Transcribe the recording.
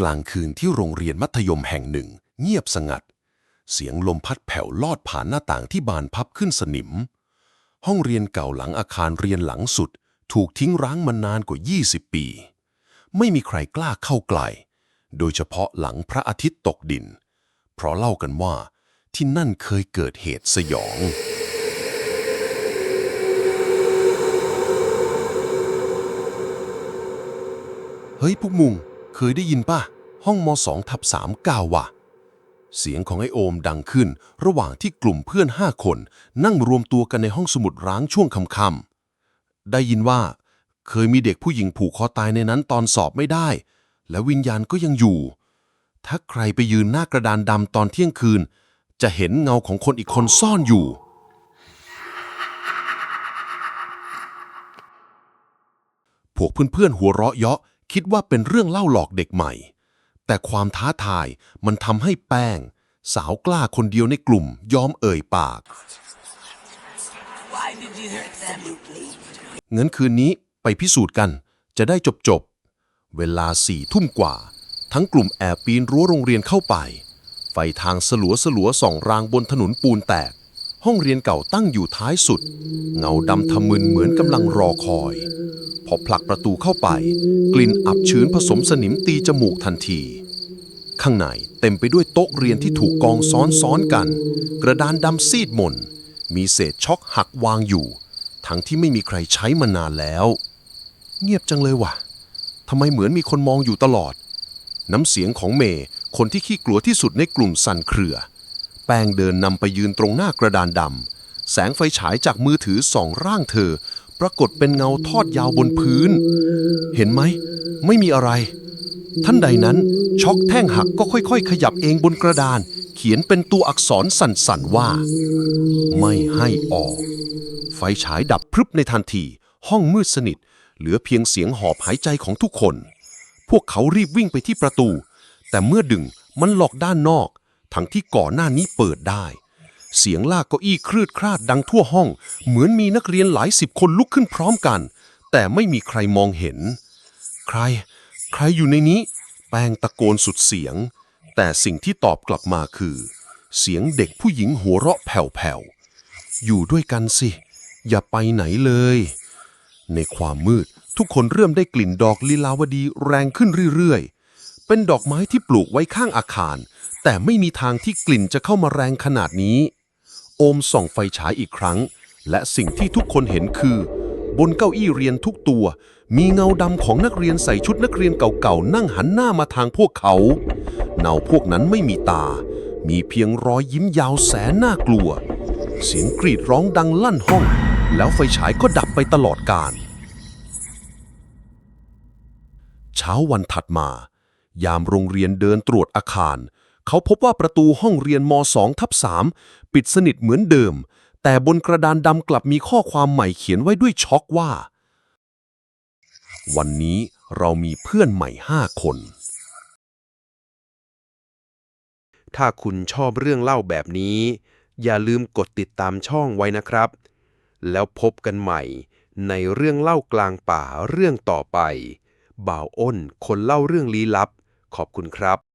กลางคืนที่โรงเรียนมัธยมแห่งหนึ่ง เงียบสงัด เสียงลมพัดแผ่วลอดผ่านหน้าต่างที่บานพับขึ้นสนิม ห้องเรียนเก่าหลังอาคารเรียนหลังสุด ถูกทิ้งร้างมานานกว่า 20 ปี ไม่มีใครกล้าเข้าใกล้โดยเฉพาะหลังพระอาทิตย์ตกดิน เพราะเล่ากันว่าที่นั่นเคยเกิดเหตุสยอง เฮ้ยพวกมุง เคยได้ยินป่ะ ห้องมสองทับสามกาว่ะเสียงของไอโอมดังขึ้น ระหว่างที่กลุ่มเพื่อนห้าคน นั่งรวมตัวกันในห้องสมุดร้างช่วงค่ำๆได้ยินว่า เคยมีเด็กผู้หญิงผูกคอตายในนั้นตอนสอบไม่ได้ และวิญญาณก็ยังอยู่ ถ้าใครไปยืนหน้ากระดานดำตอนเที่ยงคืน จะเห็นเงาของคนอีกคนซ่อนอยู่พวกเพื่อนๆหัวเราะเยาะ คิดว่าเป็นเรื่องเล่าหลอกเด็กใหม่ แต่ความท้าทายมันทำให้แป้ง สาวกล้าคนเดียวในกลุ่มยอมเอ่ยปาก Why did you hurt them? งั้นคืนนี้ไปพิสูจน์กัน จะได้จบจบๆเวลาสี่ทุ่มกว่า ทั้งกลุ่มแอบปีนรั้วโรงเรียนเข้าไป ไฟทางสลัวสลัวๆส่องรางบนถนนปูนแตก ห้องเรียนเก่าตั้งอยู่ท้ายสุด เงาดำทะมึนเหมือนกำลังรอคอย พอผลักประตูเข้าไป กลิ่นอับชื้นผสมสนิมตีจมูกทันที ข้างในเต็มไปด้วยโต๊ะเรียนที่ถูกกองซ้อนๆกัน กระดานดำซีดหม่นมีเศษช็อกหักวางอยู่ ทั้งที่ไม่มีใครใช้มานานแล้ว เงียบจังเลยว่ะทำไมเหมือนมีคนมองอยู่ตลอด น้ำเสียงของเมย์คนที่ขี้กลัวที่สุดในกลุ่มสั่นเครือ ป้งเดินนำไปยืนตรงหน้ากระดานดำ แสงไฟฉายจากมือถือส่องร่างเธอ ปรากฏเป็นเงาทอดยาวบนพื้น เห็นไหม ไม่มีอะไร ท่านใดนั้นช็อกแท่งหักก็ค่อยๆ ขยับเองบนกระดาน เขียนเป็นตัวอักษรสั่นๆว่า ไม่ให้ออก ไฟฉายดับพรึบในทันที ห้องมืดสนิท เหลือเพียงเสียงหอบหายใจของทุกคน พวกเขารีบวิ่งไปที่ประตู แต่เมื่อดึงมันหลอกด้านนอก ทั้งที่ก่อนหน้านี้เปิดได้ เสียงลากเก้าอี้คลืดคลาดดังทั่วห้อง เหมือนมีนักเรียนหลายสิบคนลุกขึ้นพร้อมกัน แต่ไม่มีใครมองเห็น ใคร ใครอยู่ในนี้ แป้งตะโกนสุดเสียง แต่สิ่งที่ตอบกลับมาคือ เสียงเด็กผู้หญิงหัวเราะแผ่วๆอยู่ด้วยกันสิ อย่าไปไหนเลย ในความมืดทุกคนเริ่มได้กลิ่นดอกลีลาวดีแรงขึ้นเรื่อยๆ เป็นดอกไม้ที่ปลูกไว้ข้างอาคาร แต่ไม่มีทางที่กลิ่นจะเข้ามาแรงขนาดนี้ โอมส่องไฟฉายอีกครั้ง และสิ่งที่ทุกคนเห็นคือ บนเก้าอี้เรียนทุกตัว มีเงาดำของนักเรียนใส่ชุดนักเรียนเก่าๆนั่งหันหน้ามาทางพวกเขาเนาพวกนั้นไม่มีตา มีเพียงรอยยิ้มยาวแสนน่ากลัว เสียงกรีดร้องดังลั่นห้อง แล้วไฟฉายก็ดับไปตลอดกาลเช้าวันถัดมา ยามโรงเรียนเดินตรวจอาคาร เขาพบว่าประตูห้องเรียนม 2 ทับ3ปิดสนิทเหมือนเดิม แต่บนกระดานดำกลับมีข้อความใหม่เขียนไว้ด้วยช็อกว่า วันนี้เรามีเพื่อนใหม่ห้าคน ถ้าคุณชอบเรื่องเล่าแบบนี้ อย่าลืมกดติดตามช่องไว้นะครับ แล้วพบกันใหม่ในเรื่องเล่ากลางป่าเรื่องต่อไป บ่าวอ้นคนเล่าเรื่องลี้ลับ ขอบคุณครับ